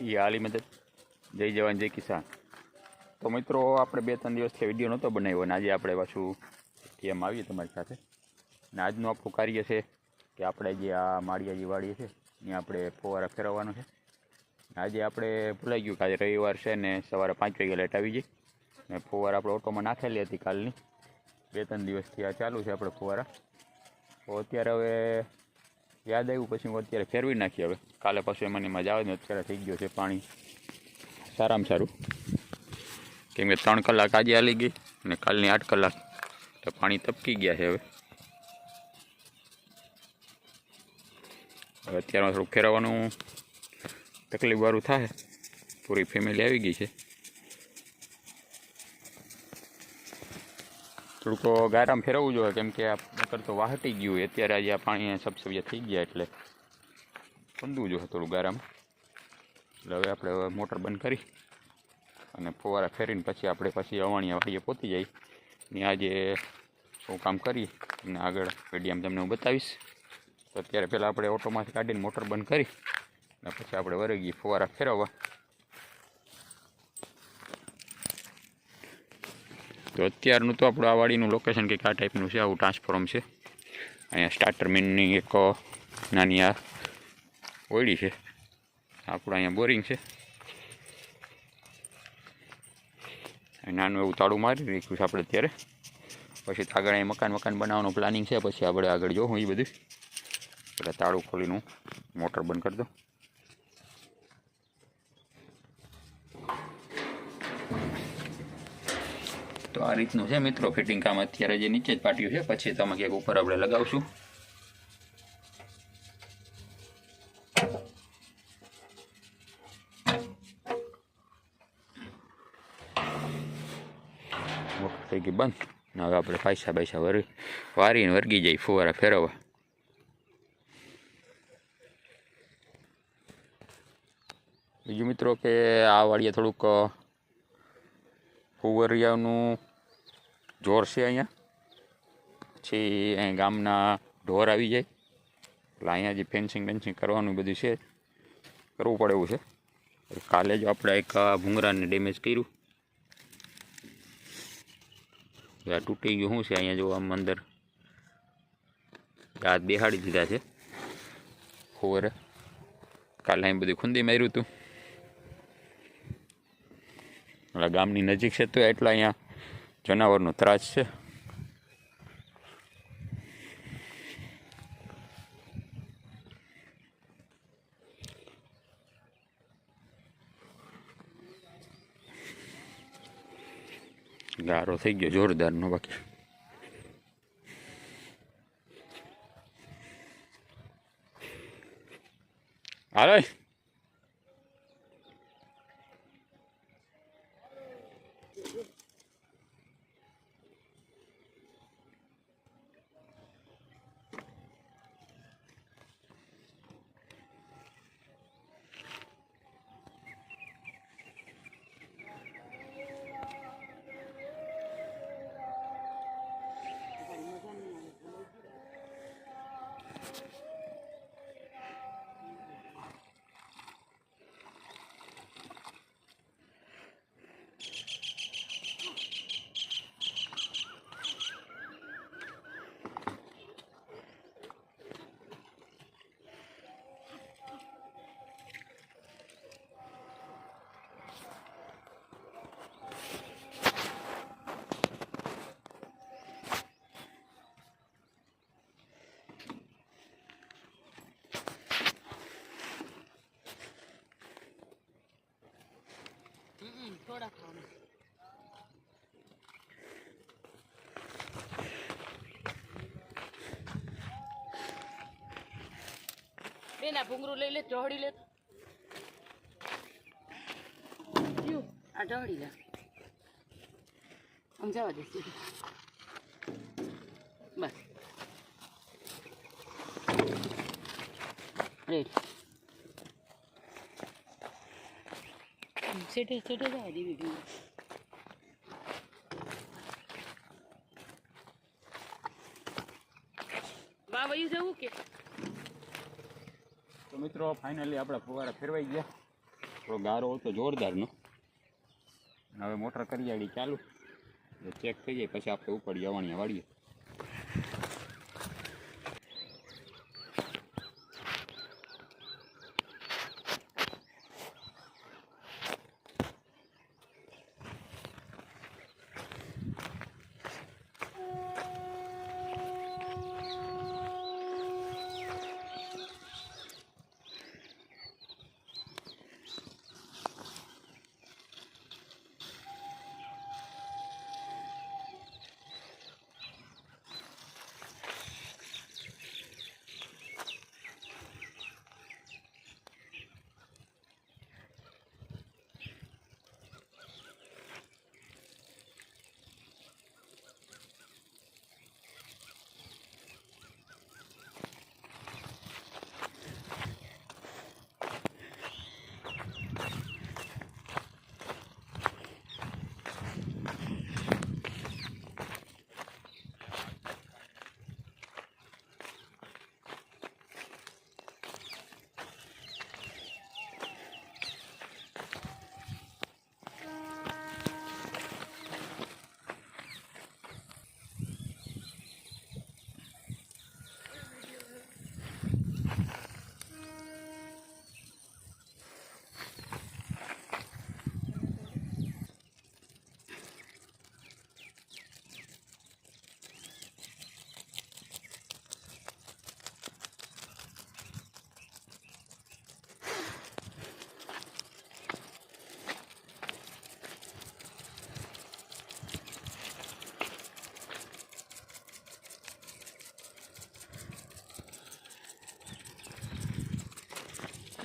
એ આલી મદદ. જય જવાન, જય કિસાન. તો મિત્રો, આપણે બે ત્રણ દિવસથી વીડિયો નહોતો બનાવ્યો અને આજે આપણે પાછું એમ આવીએ તમારી સાથે. અને આજનું આપણું કાર્ય છે કે આપણે જે આ માળિયાજી વાડીએ છે, ત્યાં આપણે ફુવારા ફેરવવાનો છે. આજે આપણે ભૂલાઈ ગયું કે આજે રવિવાર છે ને સવારે પાંચ વાગે લેટ આવી ગઈ. ને ફુવારા આપણે ઓટોમાં નાખેલી હતી કાલની. બે ત્રણ દિવસથી આ ચાલુ છે આપણે ફુવારા. તો અત્યારે હવે યાદ આવ્યું, પછી હું અત્યારે ફેરવી નાખી હવે. કાલે પાછું એમાં મજા આવે ને અત્યારે થઈ ગયું છે પાણી. સારામાં સારું. કેમ કે ત્રણ કલાક આજે હાલી ગઈ અને કાલની આઠ કલાક. તો પાણી તપકી ગયા છે હવે. હવે અત્યારમાં થોડુંક ફેરવવાનું તકલીફવાળું થાય. પૂરી ફેમિલી આવી ગઈ છે. થોડુંક ગારામ ફેરવવું જોઈએ, કેમ કે આ નકર તો વાહટી ગયું. અત્યારે આજે આ પાણી સબસબિયા થઈ ગયા એટલે પંદવું જોઈએ થોડું ગારામ. એટલે હવે આપણે મોટર બંધ કરી અને ફુવારા ફેરીને પછી આપણે પછી અવાણીયા વાડીએ પહોંચી જાય ને આજે શું કામ કરી અને આગળ વિડીયામાં તમને હું બતાવીશ. તો અત્યારે પહેલાં આપણે ઓટોમાંથી કાઢીને મોટર બંધ કરી અને પછી આપણે વરગી ફુવારા ફેરવવા. તો અત્યારનું તો આપણું આ વાડીનું લોકેશન કંઈક આ ટાઈપનું છે, આવું ટ્રાન્સફોર્મ છે. અહીંયા સ્ટાર્ટર મીનની એક નાની આ ઓયડી છે. આપણું અહીંયા બોરિંગ છે. નાનું એવું તાળું મારી રાખ્યું છે આપણે અત્યારે. પછી આગળ અહીં મકાન મકાન બનાવવાનું પ્લાનિંગ છે, પછી આપણે આગળ જોઉં એ બધું. એટલે તાળું ખોલીનું મોટર બંધ કરી દઉં. આ રીતનું છે મિત્રો. ફિટિંગ કામ અત્યારે જે નીચે જ પાટ્યું છે, પછી તમે ક્યાંક ઉપર આપણે લગાવશું. થઈ ગઈ બંધ. હવે આપણે પૈસા પૈસા વરી, વારીને વર્ગી જાય, ફુવારા ફેરવવા. બીજું મિત્રો કે આ વાળીએ થોડુંક ફુવરિયાનું જોર છે અહીંયા. પછી અહીં ગામના ઢોર આવી જાય. એટલે અહીંયા જે ફેન્સિંગ બેન્સિંગ કરવાનું બધું છે, કરવું પડે એવું છે. કાલે જ આપણે એક ભૂંગરાને ડેમેજ કર્યું. આ તૂટી ગયું. શું છે અહીંયા જો આમ અંદર? હાથ બેહાડી દીધા છે. ફુવરે કાલે અહીં બધું ખૂંદી માર્યું હતું ગામની નજીક છે તો એટલા અહીંયા જનાવરનો ત્રાસ છે. ગારો થઈ ગયો જોરદારનો બાકી. હાલો. થોડા ખાવાના બેન ભૂંગરું લઈ લે ઢોળી લે. આ ઢોળી લે. આમ દે. બસ. રેડી સેટે સેટે જવા દેવી ભૂંગરું બા વયું જવું કે? તો મિત્રો ફાઇનલી આપણા ફુવારા ફેરવાઈ ગયા. થોડો ગારો હતો જોરદારનો. હવે મોટર કરી આડી ચાલુ ચેક થઈ જાય પછી આપણે ઉપર જવાની વાળીએ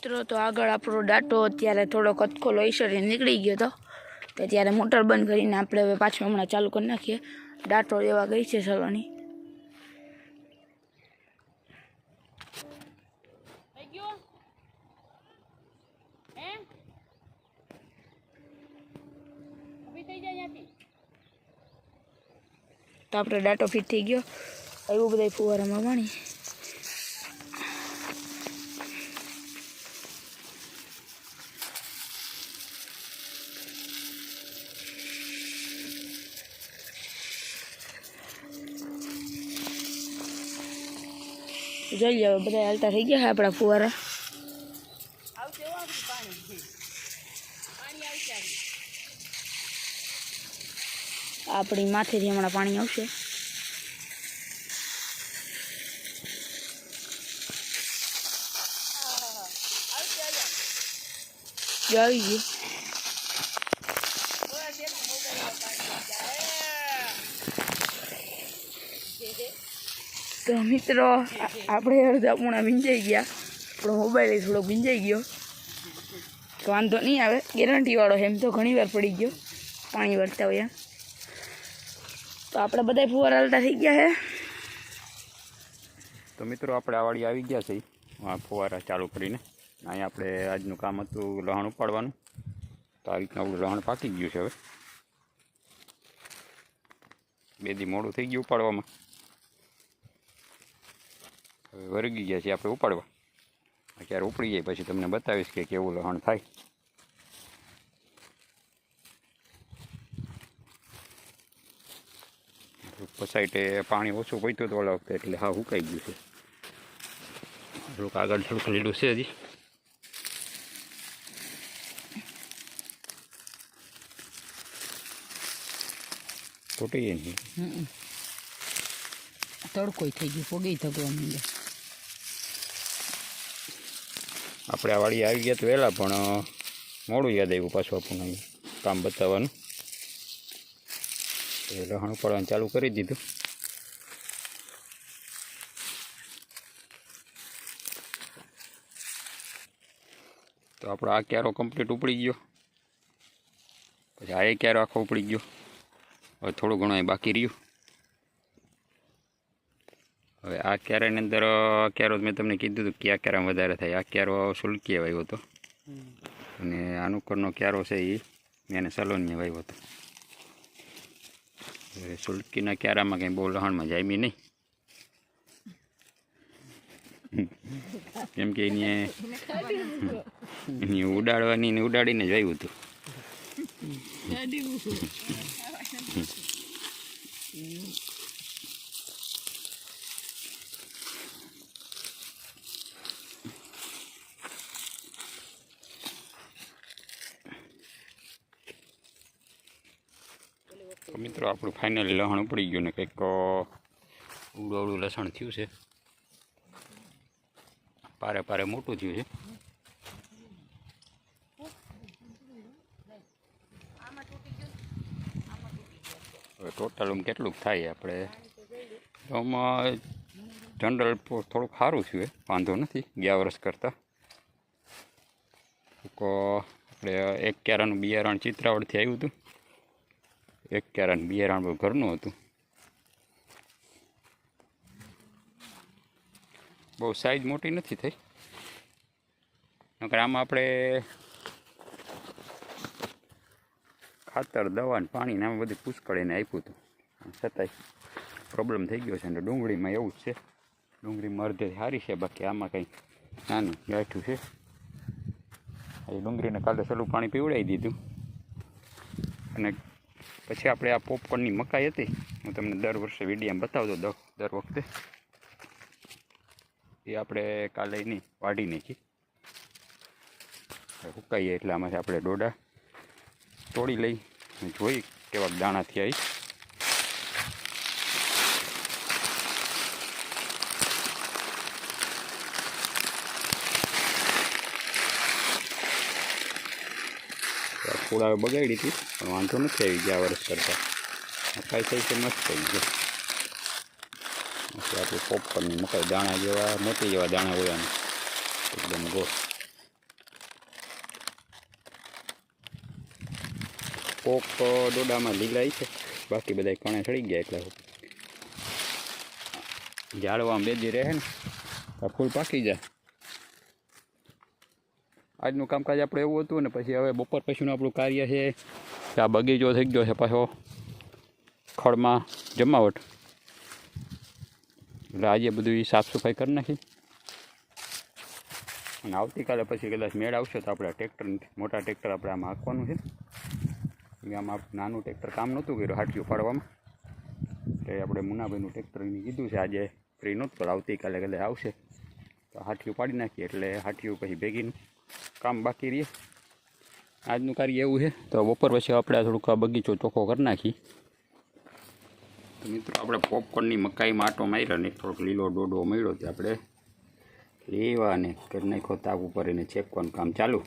મિત્રો, તો આગળ આપણો ડાટો અત્યારે થોડો કટકો લોહીસરી નીકળી ગયો હતો તો ત્યારે મોટર બંધ કરીને આપણે હવે પાછું હમણાં ચાલુ કરી નાખીએ. ડાટો એવા ગઈ છે સલોની. તો આપણે ડાટો ફિટ થઈ ગયો. એવું બધા ફુવારામાં પાણી. જોઈએ હવે બધા હાલતા થઈ ગયા આપણા ફુવારા. આપણી માથેથી હમણાં પાણી આવશે આવી ગયું થોડા શેના મોબાઈલમાં પાણી જાય. તો મિત્રો, આપણે અડધા પૂણા ભીંજાઈ ગયા. આપણો મોબાઈલ થોડો ભીંજાઈ ગયો. વાંધો નહીં આવે. ગેરંટીવાળો એમ તો ઘણીવાર પડી ગયો. પાણી વરતા હોય તો આપણે બધા ફુવારા હાલતા થઈ ગયા છે તો મિત્રો, આપણે આ વાડી આવી ગયા છે ફુવારા ચાલુ કરીને. અહીંયા આપણે આજનું કામ હતું લહણ ઉપાડવાનું. તો આ રીતના લહણ પાકી ગયું છે હવે. બે દી મોડું થઈ ગયું ઉપાડવામાં. હવે વરગી ગયા છે, આપણે ઉપાડવા. અત્યારે ઉપડી જાય પછી તમને બતાવીશ કે કેવું લહણ થાય. પસાઈટે પાણી ઓછું પહોંચ્યું હતું ઓલા વખતે, એટલે હા સુકાઈ ગયું છે. થોડુંક આગળ થોડુંક લીલું છે હજી. તૂટી જાય નહીં તડકો થઈ ગયો, પગે થગવા માંડે આપણે આ વાડી આવી ગયા તો વહેલા, પણ મોડું યાદ આવ્યું પાછું આપણને કામ બતાવવાનું. એ લહણ ચાલુ કરી દીધું. તો આપણો આ ક્યારો કમ્પ્લીટ ઉપડી ગયો. પછી આ ક્યારો આખો ઉપડી ગયો. હવે થોડું ઘણું એ બાકી રહ્યું. હવે આ ક્યારાની અંદર ક્યારો મેં તમને કીધું હતું કે આ ક્યારામાં વધારે થાય. આ ક્યારો સુલકીએ વાવ્યો હતો. અને આનુકરનો ક્યારો છે એ મેં એને સલોનીએ વાવ્યો હતો. હવે સુલકીના ક્યારામાં કંઈ બહુ લહણમાં જામી નહીં. કેમ કે એને એની ઉડાડવાની ને ઉડાડીને જ આવ્યું હતું. તો મિત્રો આપણું ફાઇનલી લહણ ઉપડી ગયું ને કંઈક ઉડું લસણ થયું છે. પારે પારે મોટું થયું છે. હવે ટોટલ આમ કેટલુંક થાય આપણે. તો આમાં જનરલ થોડુંક સારું થયું એ વાંધો નથી, ગયા વર્ષ કરતાં. આપણે એક ક્યારાનું બિયારણ ચિત્રાવડથી આવ્યું હતું. એક ક્યારાનું બે પણ ઘરનું હતું. બહુ સાઈઝ મોટી નથી થઈ. નકર આમાં આપણે ખાતર દવા ને પાણી ને આમાં બધું પુષ્કળીને આપ્યું હતું. છતાંય પ્રોબ્લેમ થઈ ગયો છે અને ડુંગળીમાં એવું જ છે. ડુંગળીમાં અડધે સારી છે, બાકી આમાં કંઈ નાનું ગાંઠું છે. એ ડુંગળીને કાલે સલું પાણી પીવડાવી દીધું. અને પછી આપણે આ પોપકોર્નની મકાઈ હતી. હું તમને દર વર્ષે વિડીયામાં બતાવતો દર વખતે. એ આપણે કાલે એની વાઢી નાખી. સુકાઈએ એટલે આમાંથી આપણે ડોડા તોડી લઈ, જોઈ કેવા દાણા થયા થોડા બગાડી હતી, પણ વાંધો નથી આવી ગયા વર્ષ કરતાં. મકાઈ થઈ છે મસ્ત થઈ ગયો. પછી આપણે પોપકોર્નની મકાઈ દાણા જેવા મોટી જેવા દાણા હોય એકદમ ગોળ. કોક ડોડામાં લીલાઈ છે, બાકી બધા કણે ચડી ગયા એટલે ઝાડવામાં બેજી રહે ને ફૂલ પાકી જાય. આજનું કામકાજ આપણે એવું હતું ને પછી હવે બપોર પછીનું આપણું કાર્ય છે કે આ બગીચો થઈ ગયો છે પાછો ખળમાં જમાવટ. એટલે આજે બધું સાફ સફાઈ કરી નાખી. અને આવતીકાલે પછી કદાચ મેળ આવશે તો આપણે ટ્રેક્ટર, મોટા ટ્રેક્ટર આપણે આમાં હાંકવાનું છે. આમાં નાનું ટ્રેક્ટર કામ નહોતું કર્યું હાટીઓ પાડવામાં એટલે આપણે મુનાભાઈનું ટ્રેક્ટર એને કીધું છે આજે ફ્રી નહોતું આવતીકાલે કદાચ આવશે. તો હાટીઓ પાડી નાખીએ એટલે હાટીઓ પછી ભેગીનું કામ બાકી રહીએ આજનું કાર્ય એવું છે. તો બપોર પછી આપણે થોડુંક બગીચો ચોખ્ખો કરી નાખી. તો મિત્રો, આપણે પોપકોર્નની મકાઈમાં આટો માર્યો ને, થોડોક લીલો ડોડો મળ્યો તે આપણે. લેવા અને કરી નાખો તાપ ઉપર એને ચેકવાનું કામ ચાલુ.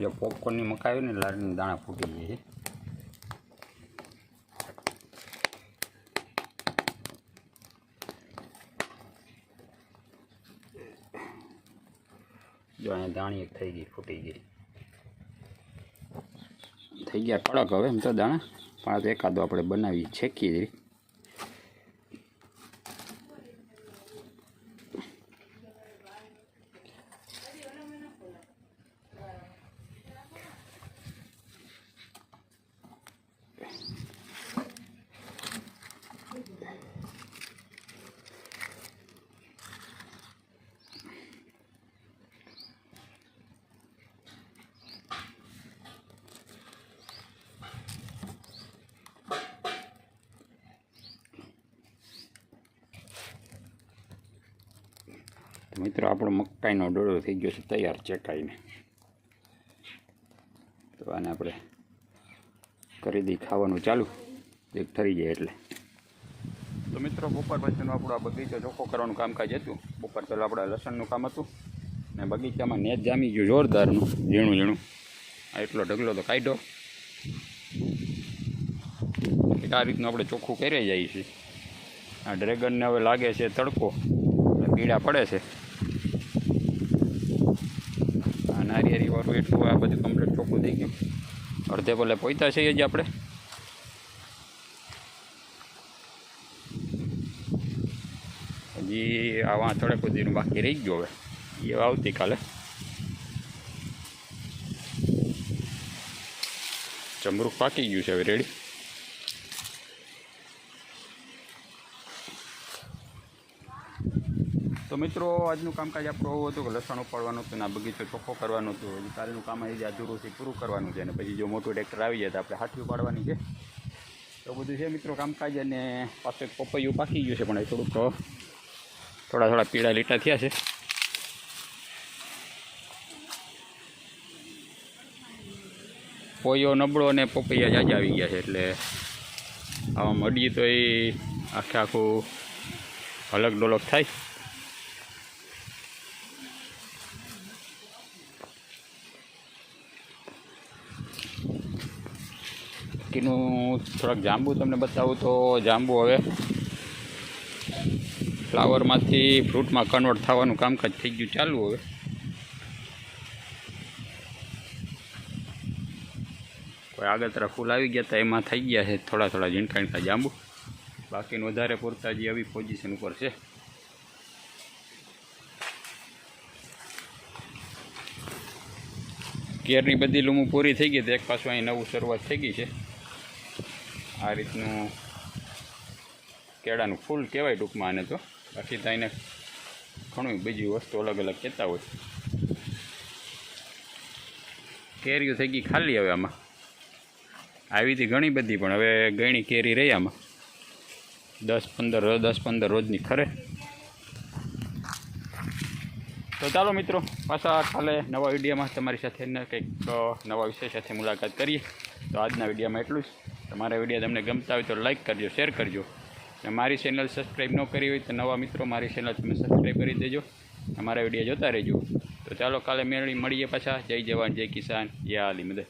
જો પોપકોર્નની મકાઈ હોય ને લાડીના દાણા ફૂટી જાય છે. જો અહીંયા દાણી એક થઈ ગઈ, ફૂટી ગઈ. થઈ ગયા કડક હવે એમ તો દાણા. પણ એકાદો આપણે બનાવી છેકી દઈ મિત્રો, આપણો મકાઈનો ડોળો થઈ ગયો છે, તૈયાર ચેકાઈને તો આને આપણે કરી દઈ ખાવાનું. ચાલુ. એક ઠરી જાય એટલે. તો મિત્રો, બપોર પછીનું આપણું આ બગીચો ચોખ્ખો કરવાનું કામકાજ હતું. બપોર પહેલાં આપણે લસણનું કામ હતું. ને બગીચામાં નેટ જામી ગયું જોરદારનું, ઝીણું ઝીણું. આ એટલો ઢગલો તો કાઢ્યો. એક આ રીતનું આપણે ચોખ્ખું કરી જઈએ છીએ. આ ડ્રેગનને હવે લાગે છે તડકો. પીડા પડે છે આ એટલું આ બધું કમ્પ્લીટ ચોખ્ખું થઈ ગયું. અડધે ભલે પોઈતા છે જ આપણે. હજી આ વાંચડે કુદીનું બાકી રહી ગયો હવે. એ આવતીકાલે. ચમરૂક પાકી ગયું છે હવે રેડી તો મિત્રો, આજનું કામકાજ આપણું એવું હતું કે લસણ ઉપાડવાનું હતું ને બગીચો ચોખ્ખો કરવાનું હતું. હજી કાલનું કામ હજી અધૂરું છે, પૂરું કરવાનું છે. અને પછી જો મોટું ટ્રેક્ટર આવી જાય તો આપણે હાથી ઉપાડવાની છે. તો બધું છે મિત્રો કામકાજ અને પાછું એક પપૈયું પાકી ગયું છે પણ એ થોડુંક થોડા થોડા પીળા લીટા થયા છે. પોયો, નબળો અને પપૈયા જાજા આવી ગયા છે એટલે આમાં મડીએ તો એ આખે આખું અલગ ડોલક થાય. બાકીનું થોડાક જાંબુ તમને બતાવું તો જાંબુ હવે ફ્લાવરમાંથી ફ્રૂટમાં કન્વર્ટ થવાનું કામકાજ થઈ ગયું ચાલુ હવે. કોઈ આગળ તરફ ફૂલ આવી ગયા હતા એમાં થઈ ગયા છે થોડા થોડા ઝીણકા જાંબુ. બાકીનું વધારે પૂરતા જે આવી પોઝિશન ઉપર છે. કેરની બધી લૂમું પૂરી થઈ ગઈ તો એક પાછું અહીં નવું શરૂઆત થઈ ગઈ છે. આ રીતનું કેળાનું ફૂલ કહેવાય ટૂંકમાં આને તો. બાકી તો એને ઘણું બીજી વસ્તુ અલગ અલગ કહેતા હોય. કેરીઓ થઈ ગઈ ખાલી હવે આમાં. આવી હતી ઘણી બધી, પણ હવે ગણી કેરી રહી આમાં. દસ પંદર દસ પંદર રોજની ખરે. તો ચાલો મિત્રો, પાછા કાલે નવા વિડીયોમાં તમારી સાથે કંઈક નવા વિષય સાથે મુલાકાત કરીએ. તો આજના વિડીયોમાં એટલું જ. તમારા વીડિયો તમને ગમતા હોય તો લાઇક કરજો શેર કરજો. અને મારી ચેનલ સબસ્ક્રાઈબ ન કરી હોય તો નવા મિત્રો મારી ચેનલ તમે સબસ્ક્રાઈબ કરી દેજો. અમારા વીડિયો જોતા રહેજો. તો ચાલો કાલે મેળવી, મળીએ પાછા. જય જવાન, જય કિસાન. જય આલી મદદ.